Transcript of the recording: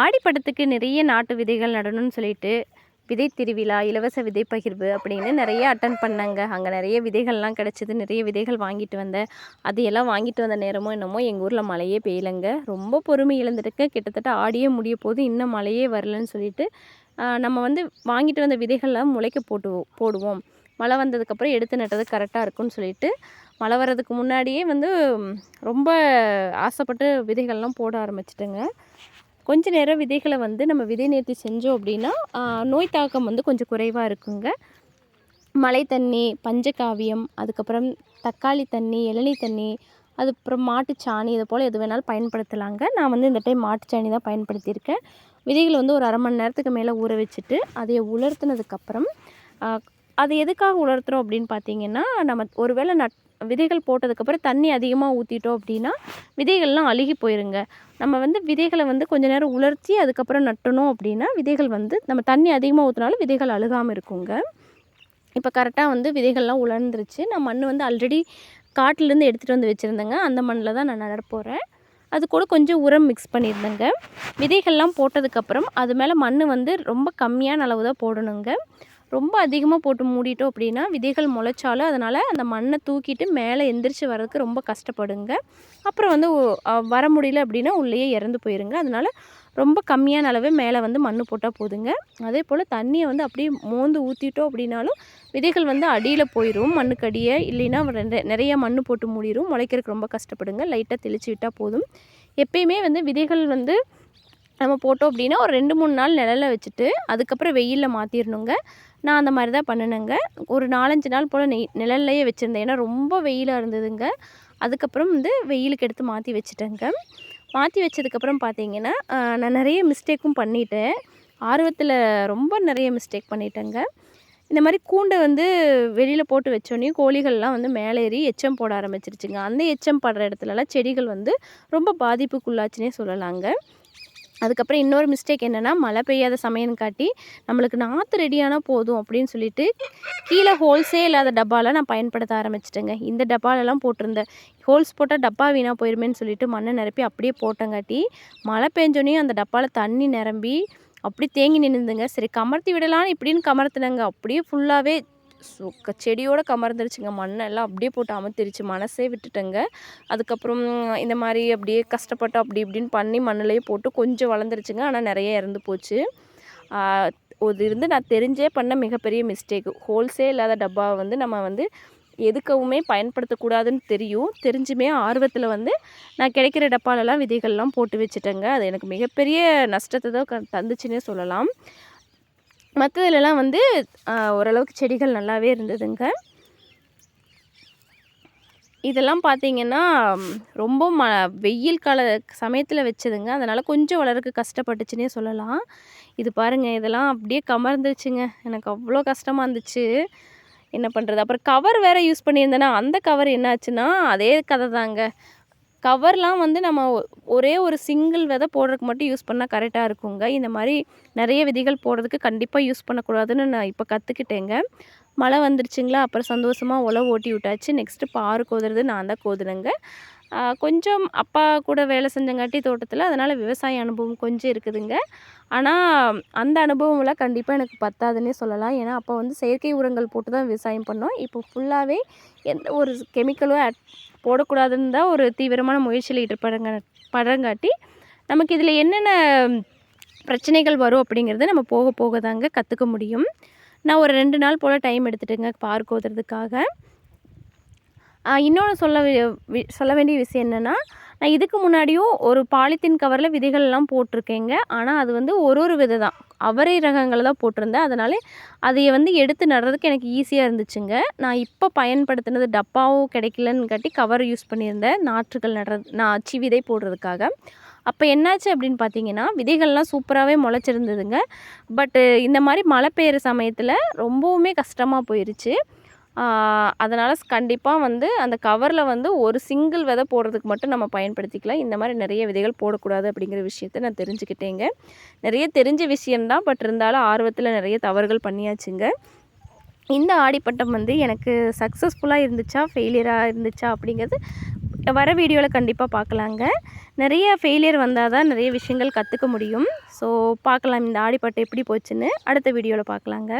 ஆடிப்படத்துக்கு நிறைய நாட்டு விதைகள் நடணும்னு சொல்லிட்டு விதை திருவிழா இலவச விதை பகிர்வு அப்படின்னு நிறைய அட்டன் பண்ணாங்க. அங்கே நிறைய விதைகள்லாம் கிடச்சிது. நிறைய விதைகள் வாங்கிட்டு வந்தேன் அது எல்லாம் வாங்கிட்டு வந்த நேரமோ என்னமோ எங்கள் ஊரில் மழையே பெய்யலைங்க. ரொம்ப பொறுமை இழந்துட்டுக்கு கிட்டத்தட்ட ஆடியே முடிய போது இன்னும் மழையே வரலன்னு சொல்லிட்டு நம்ம வந்து வாங்கிட்டு வந்த விதைகள்லாம் முளைக்க போட்டு போடுவோம். மழை வந்ததுக்கப்புறம் எடுத்து நட்டது கரெக்டாக இருக்கும்னு சொல்லிட்டு மழை வர்றதுக்கு முன்னாடியே வந்து ரொம்ப ஆசைப்பட்டு விதைகள்லாம் போட ஆரம்பிச்சிட்டேங்க. கொஞ்ச நேரம் விதைகளை வந்து நம்ம விதை நேர்த்தி செஞ்சோம் அப்படின்னா நோய் தாக்கம் வந்து கொஞ்சம் குறைவாக இருக்குங்க. மழை தண்ணி பஞ்சகாவியம் அதுக்கப்புறம் தக்காளி தண்ணி இளநி தண்ணி அதுக்கப்புறம் மாட்டுச்சாணி இது போல் எது வேணாலும் பயன்படுத்தலாங்க. நான் வந்து இந்த டைம் மாட்டுச்சாணி தான் பயன்படுத்தியிருக்கேன். விதைகளை வந்து ஒரு அரை மணி நேரத்துக்கு மேலே ஊற வச்சுட்டு அதை உலர்த்தினதுக்கப்புறம் அது எதுக்காக உலர்த்துறோம் அப்படின்னு பார்த்தீங்கன்னா நம்ம ஒருவேளை நட் விதைகள் போட்டதுக்கப்புறம் தண்ணி அதிகமாக ஊற்றிட்டோம் அப்படின்னா விதைகள்லாம் அழுகி போயிருங்க. நம்ம வந்து விதைகளை வந்து கொஞ்ச நேரம் உலர்த்தி அதுக்கப்புறம் நட்டணும் அப்படின்னா விதைகள் வந்து நம்ம தண்ணி அதிகமாக ஊற்றினாலும் விதைகள் அழுகாமல் இருக்குங்க. இப்போ கரெக்டாக வந்து விதைகள்லாம் உலர்ந்துருச்சு. நான் மண் வந்து ஆல்ரெடி காட்டிலேருந்து எடுத்துகிட்டு வந்து வச்சுருந்தேங்க. அந்த மண்ணில் தான் நான் நட போகிறேன் அது கூட கொஞ்சம் உரம் மிக்ஸ் பண்ணியிருந்தேங்க. விதைகள்லாம் போட்டதுக்கப்புறம் அது மேலே மண் வந்து ரொம்ப கம்மியான அளவு தான் போடணுங்க. ரொம்ப அதிகமாக போட்டு மூடிட்டோம் அப்படின்னா விதைகள் முளைச்சாலும் அதனால் அந்த மண்ணை தூக்கிட்டு மேலே எந்திரிச்சு வர்றதுக்கு ரொம்ப கஷ்டப்படுங்க. அப்புறம் வந்து வர முடியல அப்படின்னா உள்ளேயே இறந்து போயிருங்க. அதனால ரொம்ப கம்மியான அளவே மேலே வந்து மண் போட்டால் போதுங்க. அதே போல் தண்ணியை வந்து அப்படியே மோந்து ஊற்றிட்டோம் அப்படின்னாலும் விதைகள் வந்து அடியில் போயிடும் மண்ணுக்கு அடியே. இல்லைன்னா நிறைய மண் போட்டு மூடிடும் முளைக்கிறதுக்கு ரொம்ப கஷ்டப்படுங்க. லைட்டாக தெளிச்சு விட்டால் போதும். எப்பயுமே வந்து விதைகள் வந்து நம்ம போட்டோம் அப்படின்னா ஒரு ரெண்டு மூணு நாள் நிழலில் வச்சுட்டு அதுக்கப்புறம் வெயிலில் மாற்றிடணுங்க நான் அந்த மாதிரி தான் பண்ணினேங்க. ஒரு நாலஞ்சு நாள் போல் நெய் நிழல்லையே வச்சுருந்தேன். ஏன்னா ரொம்ப வெயிலாக இருந்ததுங்க. அதுக்கப்புறம் வந்து வெயிலுக்கு எடுத்து மாற்றி வச்சுட்டேங்க. மாற்றி வச்சதுக்கப்புறம் பார்த்தீங்கன்னா நான் நிறைய மிஸ்டேக்கும் பண்ணிட்டேன். ஆர்வத்தில் ரொம்ப நிறைய மிஸ்டேக் பண்ணிட்டேங்க. இந்த மாதிரி கூண்டை வந்து வெளியில் போட்டு வச்சோடனே கோழிகள்லாம் வந்து மேலே ஏறி எச்சம் போட ஆரம்பிச்சிருச்சுங்க. அந்த எச்சம் படுற இடத்துலலாம் செடிகள் வந்து ரொம்ப பாதிப்புக்குள்ளாச்சுன்னே சொல்லலாங்க. அதுக்கப்புறம் இன்னொரு மிஸ்டேக் என்னென்னா மழை பெய்யாத சமயம் காட்டி நம்மளுக்கு நாற்று ரெடியானால் போதும் அப்படின்னு சொல்லிட்டு கீழே ஹோல்ஸே இல்லாத டப்பால நான் பயன்படுத்த ஆரம்பிச்சிட்டேங்க. இந்த டப்பாலெல்லாம் போட்டிருந்தேன். ஹோல்ஸ் போட்டால் டப்பா வீணாக போயிருமேன்னு சொல்லிட்டு மண்ணை நிரப்பி அப்படியே போட்டங்காட்டி மழை பெஞ்சோடனே அந்த டப்பாவில் தண்ணி நிரம்பி அப்படி தேங்கி நின்றுதுங்க சரி கமர்த்தி விடலான்னு இப்படின்னு கமர்த்தினங்க. அப்படியே ஃபுல்லாகவே சுக்க செடியோட கமர்ந்துருச்சுங்க. மண்ணெல்லாம் அப்படியே போட்டு அமர்த்திருச்சு. மனசே விட்டுட்டேங்க. அதுக்கப்புறம் இந்த மாதிரி அப்படியே கஷ்டப்பட்டு அப்படி இப்படின்னு பண்ணி மண்ணிலேயே போட்டு கொஞ்சம் வளர்ந்துருச்சுங்க. ஆனால் நிறைய இறந்து போச்சு. அது இது இருந்து நான் தெரிஞ்சே பண்ண மிகப்பெரிய மிஸ்டேக் ஹோல்சேல் இல்லாத டப்பாவை வந்து நம்ம வந்து எதுக்கவுமே பயன்படுத்தக்கூடாதுன்னு தெரியும். தெரிஞ்சுமே ஆர்வத்தில் வந்து நான் கிடைக்கிற டப்பாலெல்லாம் விதைகள்லாம் போட்டு வச்சுட்டேங்க. அது எனக்கு மிகப்பெரிய நஷ்டத்தை தான் க- தந்துச்சுன்னே சொல்லலாம். மற்றதுலலாம் வந்து ஓரளவுக்கு செடிகள் நல்லாவே இருந்ததுங்க. இதெல்லாம் பார்த்தீங்கன்னா ரொம்ப ம வெயில் கால சமயத்தில் வச்சதுங்க. அதனால் கொஞ்சம் வளர்க்க கஷ்டப்பட்டுச்சுன்னே சொல்லலாம். இது பாருங்கள் இதெல்லாம் அப்படியே கமர்ந்துச்சுங்க எனக்கு அவ்வளோ கஷ்டமாக இருந்துச்சு. என்ன பண்ணுறது அப்புறம் கவர் வேறு யூஸ் பண்ணியிருந்தேன்னா அந்த கவர் என்னாச்சுன்னா அதே கதை தாங்க கவர்லாம் வந்து நம்ம ஒரே ஒரு சிங்கிள் விதை போடுறதுக்கு மட்டும் யூஸ் பண்ணால் கரெக்டாக இருக்குங்க. இந்த மாதிரி நிறைய விதைகள் போடுறதுக்கு கண்டிப்பாக யூஸ் பண்ணக்கூடாதுன்னு நான் இப்போ கற்றுக்கிட்டேங்க மழை வந்துருச்சுங்களா அப்புறம் சந்தோஷமாக உழவு ஓட்டி விட்டாச்சு. நெக்ஸ்ட்டு பாரு கோதுறது நான் தான் கோதுனேங்க. கொஞ்சம் அப்பா கூட வேலை செஞ்சங்காட்டி தோட்டத்தில் அதனால் விவசாய அனுபவம் கொஞ்சம் இருக்குதுங்க. ஆனால் அந்த அனுபவம்லாம் கண்டிப்பாக எனக்கு பத்தாதுன்னே சொல்லலாம். ஏன்னா அப்போ வந்து செயற்கை உரங்கள் போட்டு தான் விவசாயம் பண்ணோம். இப்போ ஃபுல்லாகவே எந்த ஒரு கெமிக்கலும் போடக்கூடாதுன்னு தான் ஒரு தீவிரமான முயற்சியில் ஈடுபடுங்க படங்காட்டி நமக்கு இதில் என்னென்ன பிரச்சனைகள் வரும் அப்படிங்கிறத நம்ம போக போக தாங்க கற்றுக்க முடியும். நான் ஒரு ரெண்டு நாள் போல் டைம் எடுத்துட்டுங்க பார்க் ஓதுறதுக்காக. இன்னொன்று சொல்ல வி- சொல்ல வேண்டிய விஷயம் என்னென்னா நான் இதுக்கு முன்னாடியும் ஒரு பாலித்தீன் கவரில் விதைகள்லாம் போட்டிருக்கேங்க. ஆனால் அது வந்து ஒரு ஒரு விதை தான் அவரை ரகங்களை தான் போட்டிருந்தேன். அதனால் அதையை வந்து எடுத்து நடுறதுக்கு எனக்கு ஈஸியாக இருந்துச்சுங்க. நான் இப்போ பயன்படுத்தினது டப்பாவும் கிடைக்கலன்னு காட்டி கவர் யூஸ் பண்ணியிருந்தேன். நாற்றுகள் நடுறது நான் அச்சு விதை போடுறதுக்காக. அப்போ என்னாச்சு அப்படின்னு பார்த்தீங்கன்னா விதைகள்லாம் சூப்பராகவே முளைச்சிருந்ததுங்க. பட்டு இந்த மாதிரி மழை பெய்கிற சமயத்தில் ரொம்பவுமே கஷ்டமாக போயிருச்சு. அதனால் கண்டிப்பாக வந்து அந்த கவரில் வந்து ஒரு சிங்கிள் விதை போடுறதுக்கு மட்டும் நம்ம பயன்படுத்திக்கலாம். இந்த மாதிரி நிறைய விதைகள் போடக்கூடாது அப்படிங்கிற விஷயத்த நான் தெரிஞ்சுக்கிட்டேங்க. நிறைய தெரிஞ்ச விஷயம்தான் பட் இருந்தாலும் ஆர்வத்தில் நிறைய தவறுகள் பண்ணியாச்சுங்க. இந்த ஆடிப்பட்டம் வந்து எனக்கு சக்ஸஸ்ஃபுல்லாக இருந்துச்சா ஃபெயிலியராக இருந்துச்சா அப்படிங்கிறது வர வீடியோவில் கண்டிப்பாக பார்க்கலாங்க நிறைய ஃபெயிலியர் வந்தால் தான் நிறைய விஷயங்கள் கற்றுக்க முடியும். ஸோ பார்க்கலாம் இந்த ஆடிப்பட்டம் எப்படி போச்சுன்னு அடுத்த வீடியோவில் பார்க்கலாங்க